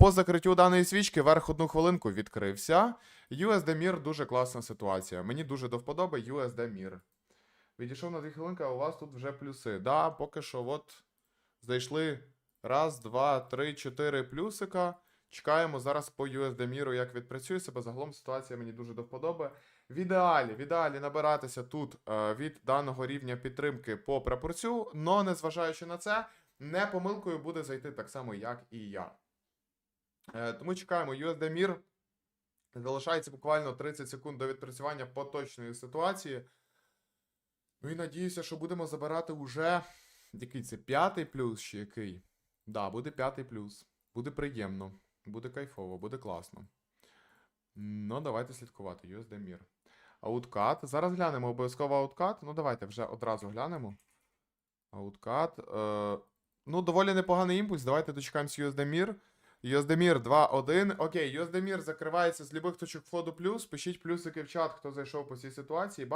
По закриттю даної свічки верх одну хвилинку відкрився. USD Mir дуже класна ситуація. Мені дуже до вподоби USD Mir. Відійшов на 2 хвилинки, а у вас тут вже плюси. Да, поки що от зайшли раз, два, три, чотири плюсика. Чекаємо зараз по USD Mir, як відпрацює себе. Загалом ситуація мені дуже до вподоби. В ідеалі, в ідеалі набиратися тут е, від даного рівня підтримки по прапорцю, но незважаючи на це, не помилкою буде зайти так само, як і я. Е, тому чекаємо USD Mir. Залишається буквально 30 секунд до відпрацювання поточної ситуації. Ну і надіюся, що будемо забирати уже. Який це п'ятий плюс чи який? Да, буде п'ятий плюс. Буде приємно, буде кайфово, буде класно. Ну, давайте слідкувати. USD Mir. Ауткат. Зараз глянемо обов'язково ауткат. Ну, давайте вже одразу глянемо. Ауткат. Е, ну, доволі непоганий імпульс. Давайте дочекаємось USD Mir. Mir 2-1. Окей, Йоздемір закривається з любих точок входу плюс. Пишіть плюсики в чат, хто зайшов по цій ситуації.